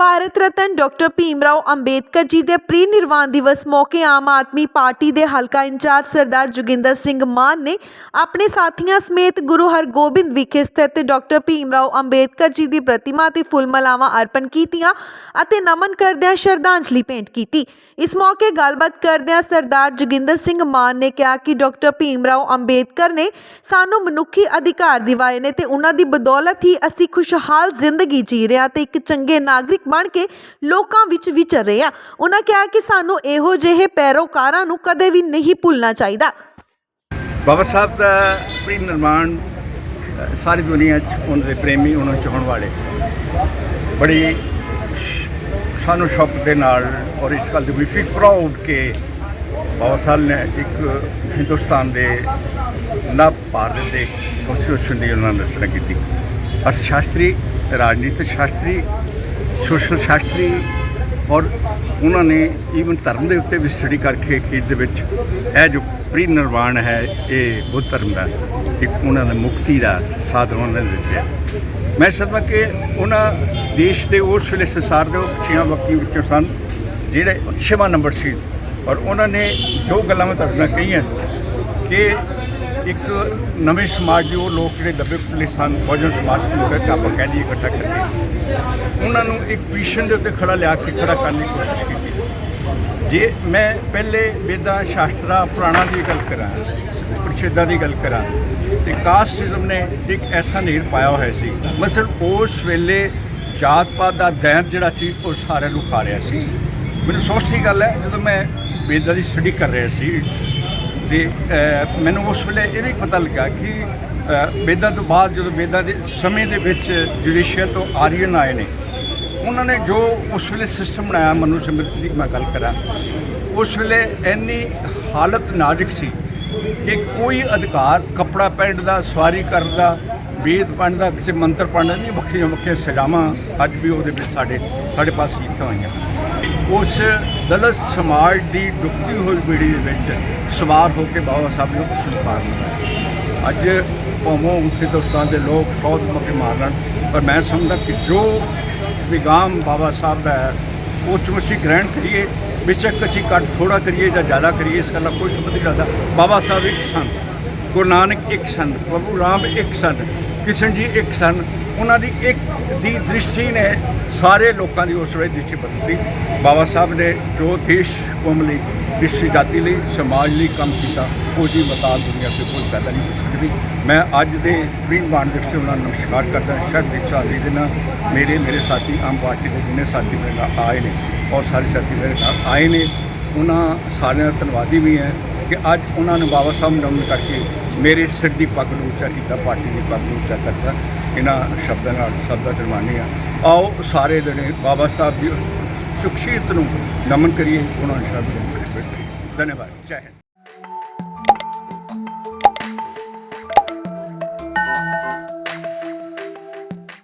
Bharat Ratna doctor Bhimrao Ambedkar ji ਦੇ pre ਨਿਰਵਾਣ ਦਿਵਸ ਮੌਕੇ ਆਮ ਆਦਮੀ ਪਾਰਟੀ ਦੇ ਹਲਕਾ ਇੰਚਾਰਜ ਸਰਦਾਰ ਜੋਗਿੰਦਰ ਸਿੰਘ ਮਾਨ ਨੇ ਆਪਣੇ ਸਾਥੀਆਂ ਸਮੇਤ ਗੁਰੂ ਹਰਗੋਬਿੰਦ ਵਿਖੇ ਸਥਿਤ ਡਾਕਟਰ ਭੀਮਰਾਓ ਅੰਬੇਦਕਰ ਜੀ ਦੀ ਪ੍ਰਤਿਮਾ ਤੇ ਫੁੱਲ ਮਲਾਵਾਂ ਅਰਪਣ ਕੀਤੀਆਂ ਅਤੇ ਨਮਨ ਕਰਦਿਆਂ ਸ਼ਰਧਾਂਜਲੀ ਭੇਂਟ ਕੀਤੀ। ਇਸ ਮੌਕੇ ਗੱਲਬਾਤ ਕਰਦਿਆਂ ਸਰਦਾਰ ਜੋਗਿੰਦਰ ਸਿੰਘ ਮਾਨ ਨੇ ਕਿਹਾ ਕਿ ਡਾਕਟਰ ਭੀਮਰਾਓ ਅੰਬੇਦਕਰ ਨੇ ਸਾਨੂੰ ਮਨੁੱਖੀ ਅਧਿਕਾਰ ਦਿਵਾਏ ਨੇ ਤੇ ਉਹਨਾਂ ਦੀ ਬਦੌਲਤ ਹੀ ਅਸੀਂ ਖੁਸ਼ਹਾਲ ਜ਼ਿੰਦਗੀ ਜੀ ਰਹੇ ਹਾਂ ਤੇ ਇੱਕ ਚੰਗੇ ਨਾਗਰਿਕ ਬਣ ਕੇ ਲੋਕਾਂ ਵਿੱਚ ਵਿਚਰ ਰਹੇ ਹਾਂ ਉਹਨਾਂ ਕਿਹਾ ਕਿ ਸਾਨੂੰ ਇਹੋ ਜਿਹੇ ਪੈਰੋਕਾਰਾਂ ਨੂੰ ਕਦੇ ਵੀ ਨਹੀਂ ਭੁੱਲਣਾ ਚਾਹੀਦਾ। ਬਾਬਾ ਸਾਹਿਬ ਦਾ ਪ੍ਰੀ ਨਿਰਮਾਣ ਸਾਰੀ ਦੁਨੀਆ 'ਚ ਉਹਨਾਂ ਦੇ ਪ੍ਰੇਮੀ ਉਹਨਾਂ ਚਾਹਣ ਵਾਲੇ। ਬੜੀ ਸ਼- ਸਾਨੂੰ ਸ਼ੌਕ ਦੇ ਨਾਲ ਔਰ ਇਸ ਗੱਲ ਦੇ ਵੀ ਫੀਲ ਪ੍ਰਾਊਡ ਕਿ ਬਾਬਾ ਸਾਹਿਬ ਨੇ ਇੱਕ ਹਿੰਦੁਸਤਾਨ ਦੇ ਨਵ ਭਾਰਤ ਦੇ ਕਨਸਟੀਟਿਊਸ਼ਨ ਦੀ ਉਹਨਾਂ ਨੇ ਰਚਨਾ ਕੀਤੀ। ਅਰਥ ਸ਼ਾਸਤਰੀ, ਰਾਜਨੀਤਿਕ ਸ਼ਾਸਤਰੀ ਸੋਸ਼ਲ ਸ਼ਾਸਤਰੀ ਔਰ ਉਹਨਾਂ ਨੇ ਈਵਨ ਧਰਮ ਦੇ ਉੱਤੇ ਵੀ ਸਟੱਡੀ ਕਰਕੇ ਖੇਡ ਦੇ ਵਿੱਚ ਇਹ ਜੋ ਪ੍ਰੀ ਨਿਰਵਾਣ ਹੈ, ਇਹ ਬੁੱਧ ਧਰਮ ਦਾ ਇੱਕ ਉਹਨਾਂ ਦਾ ਮੁਕਤੀ ਦਾ ਸਾਧਨ ਉਹਨਾਂ ਦੇ ਵਿੱਚ ਦੱਸਿਆ ਮੈਂ ਸਮਝਦਾ ਕਿ ਉਹਨਾਂ ਦੇਸ਼ ਦੇ ਉਸ ਵੇਲੇ ਸੰਸਾਰ ਦੇ ਉਹ ਛੇਵਾਂ ਵਕਤੀ ਵਿੱਚੋਂ ਸਨ, ਜਿਹੜੇ ਛੇਵਾਂ ਨੰਬਰ ਸੀ। ਔਰ ਉਹਨਾਂ ਨੇ ਜੋ ਗੱਲਾਂ ਮੈਂ ਤੁਹਾਡੇ ਨਾਲ ਕਹੀਆਂ ਕਿ ਇੱਕ ਨਵੇਂ ਸਮਾਜ ਦੇ ਉਹ ਲੋਕ ਜਿਹੜੇ ਦੱਬੇ ਕੁੱਲੇ ਸਨ, ਬਹੁਜਨ ਸਮਾਜ ਨੂੰ ਕਹਿੰਦੇ ਆਪਾਂ ਕਹਿ ਲਈਏ ਇਕੱਠਾ ਕਰਕੇ। ਉਹਨਾਂ ਨੂੰ ਇੱਕ ਵਿਸ਼ਨ ਦੇ ਉੱਤੇ ਖੜਾ ਲਿਆ ਕੇ ਖੜਾ ਕਰਨ ਦੀ ਕੋਸ਼ਿਸ਼ ਕੀਤੀ। ਜੇ ਮੈਂ ਪਹਿਲੇ ਵੇਦਾਂ ਸ਼ਾਸਤਰਾਂ, ਪੁਰਾਣਾਂ ਦੀ ਗੱਲ ਕਰਾਂ, ਪ੍ਰਸ਼ਿਦਾਂ ਦੀ ਗੱਲ ਕਰਾਂ, ਤੇ ਕਾਸਟਿਜ਼ਮ ਨੇ ਇੱਕ ਐਸਾ ਨੀਰ ਪਾਇਆ ਹੋਇਆ ਸੀ। ਮਤਲਬ ਉਸ ਵੇਲੇ ਜਾਤ ਪਾਤ ਦਾ ਦੈਂਤ ਜਿਹੜਾ ਸੀ, ਉਹ ਸਾਰਿਆਂ ਨੂੰ ਖਾ ਰਿਹਾ ਸੀ। ਮੈਨੂੰ ਸੋਚ ਦੀ ਗੱਲ ਹੈ, ਜਦੋਂ ਮੈਂ ਵੇਦਾਂ ਦੀ ਸਟੱਡੀ ਕਰ ਰਿਹਾ ਸੀ ਤੇ ਮੈਨੂੰ ਉਸ ਵੇਲੇ ਇਹ ਵੀ ਪਤਾ ਲੱਗਾ ਕਿ ਵੇਦਾਂ ਤੋਂ ਬਾਅਦ ਜਦੋਂ ਵੇਦਾਂ ਦੇ ਸਮੇਂ ਦੇ ਵਿੱਚ ਜੁਡੀਸ਼ੀਅਲ ਤੋਂ ਆਰੀਅਨ ਆਏ ਨੇ, ਉਹਨਾਂ ਨੇ ਜੋ ਉਸ ਵੇਲੇ ਸਿਸਟਮ ਬਣਾਇਆ ਮਨੂ ਸਮ੍ਰਿਤੀ ਦੀ ਮੈਂ ਗੱਲ ਕਰਾਂ, ਉਸ ਵੇਲੇ ਇੰਨੀ ਹਾਲਤ ਨਾਜ਼ੁਕ ਸੀ ਕਿ ਕੋਈ ਅਧਿਕਾਰ, ਕੱਪੜਾ ਪਹਿਨਣ ਦਾ, ਸਵਾਰੀ ਕਰਨ ਦਾ, ਵੇਦ ਪੜ੍ਹਨ ਦਾ, ਕਿਸੇ ਮੰਤਰ ਪੜ੍ਹਨ ਦਾ ਨਹੀਂ, ਵੱਖਰੀਆਂ ਵੱਖਰੀਆਂ ਸਜ਼ਾਵਾਂ ਅੱਜ ਵੀ ਉਹਦੇ ਵਿੱਚ ਸਾਡੇ ਸਾਡੇ ਪਾਸ ਲਿਖੀਆਂ ਹੋਈਆਂ। ਉਸ ਦਲਤ ਸਮਾਜ ਦੀ ਡੁੱਬਦੀ ਹੋਈ ਪੀੜ੍ਹੀ ਦੇ ਵਿੱਚ ਸਵਾਰ ਹੋ ਕੇ ਬਾਬਾ ਸਾਹਿਬ ਨੇ ਉਸ ਨੂੰ ਪਾਰ ਅੱਜ ਭੌਮੋਂ ਹਿੰਦੁਸਤਾਨ ਦੇ ਲੋਕ ਸੌਦ ਮੱਕੇ ਮਾਰਨ ਪਰ ਮੈਂ ਸਮਝਦਾ ਕਿ ਜੋ ਵਿਗਾਮ ਬਾਬਾ ਸਾਹਿਬ ਦਾ ਹੈ, ਉਹ ਚਮਸੀ ਗ੍ਰਹਿਣ ਕਰੀਏ, ਬੇਸ਼ੱਕ ਅਸੀਂ ਘੱਟ ਥੋੜਾ ਕਰੀਏ ਜਾਂ ਜ਼ਿਆਦਾ ਕਰੀਏ, ਇਸ ਗੱਲ ਦਾ ਕੋਈ ਸੰਬੰਧ ਨਹੀਂ ਰੱਖਦਾ। ਬਾਬਾ ਸਾਹਿਬ ਇੱਕ ਸਨ, ਗੁਰੂ ਨਾਨਕ ਇੱਕ ਸਨ, ਪ੍ਰਭੂ ਰਾਮ ਇੱਕ ਸਨ, ਕ੍ਰਿਸ਼ਨ ਜੀ ਇੱਕ ਸਨ, ਉਹਨਾਂ ਦੀ ਇੱਕ ਦੀ ਦ੍ਰਿਸ਼ਟੀ ਨੇ ਸਾਰੇ ਲੋਕਾਂ ਦੀ ਉਸ ਵੇਲੇ ਦ੍ਰਿਸ਼ਟੀ ਬਦਲਦੀ ਬਾਬਾ ਸਾਹਿਬ ਨੇ ਜੋ ਦੇਸ਼ ਕੌਮ ਲਈ ਇਸ ਜਾਤੀ ਲਈ, ਸਮਾਜ ਲਈ ਕੰਮ ਕੀਤਾ ਉਹ ਉਹਦੀ ਮਤਾਲ ਦੁਨੀਆ ਤੇ ਕੋਈ ਪੈਦਾ ਨਹੀਂ ਹੋ ਸਕਦੀ। ਮੈਂ ਅੱਜ ਦੇ ਪ੍ਰੀਮ ਬਾਣ ਦਿਵਸ ਤੇ ਉਹਨਾਂ ਨੂੰ ਨਮਸਕਾਰ ਕਰਦਾ ਸ਼ਰਤ ਇੱਕ ਸਾਲ ਦੇ ਨਾਲ ਮੇਰੇ ਮੇਰੇ ਸਾਥੀ, ਆਮ ਪਾਰਟੀ ਦੇ ਜਿੰਨੇ ਸਾਥੀ ਮੇਰੇ ਨਾਲ ਆਏ ਨੇ ਔਰ ਸਾਰੇ ਸਾਥੀ ਮੇਰੇ ਨਾਲ ਆਏ ਨੇ, ਉਹਨਾਂ ਸਾਰਿਆਂ ਦਾ ਧੰਨਵਾਦੀ ਵੀ ਹੈ ਕਿ ਅੱਜ ਉਹਨਾਂ ਨੇ ਬਾਬਾ ਸਾਹਿਬ ਨੂੰ ਨਮਨ ਕਰਕੇ ਮੇਰੇ ਸਿਰ ਦੀ ਪੱਗ ਨੂੰ ਉੱਚਾ ਕੀਤਾ, ਪਾਰਟੀ ਦੀ ਪੱਗ ਨੂੰ ਉੱਚਾ ਕਰਤਾ। ਇਹਨਾਂ ਸ਼ਬਦਾਂ ਨਾਲ ਸਭ ਦਾ ਜਰਮਾਨੀ ਆ ਆਓ ਸਾਰੇ ਜਣੇ ਬਾਬਾ ਸਾਹਿਬ ਦੀ ਸ਼ਖਸੀਅਤ ਨੂੰ ਨਮਨ ਕਰੀਏ। ਉਹਨਾਂ ਨੂੰ ਸ਼ਬਦ ਨੂੰ ਧੰਨਵਾਦ। ਜੈ ਹਿੰਦ।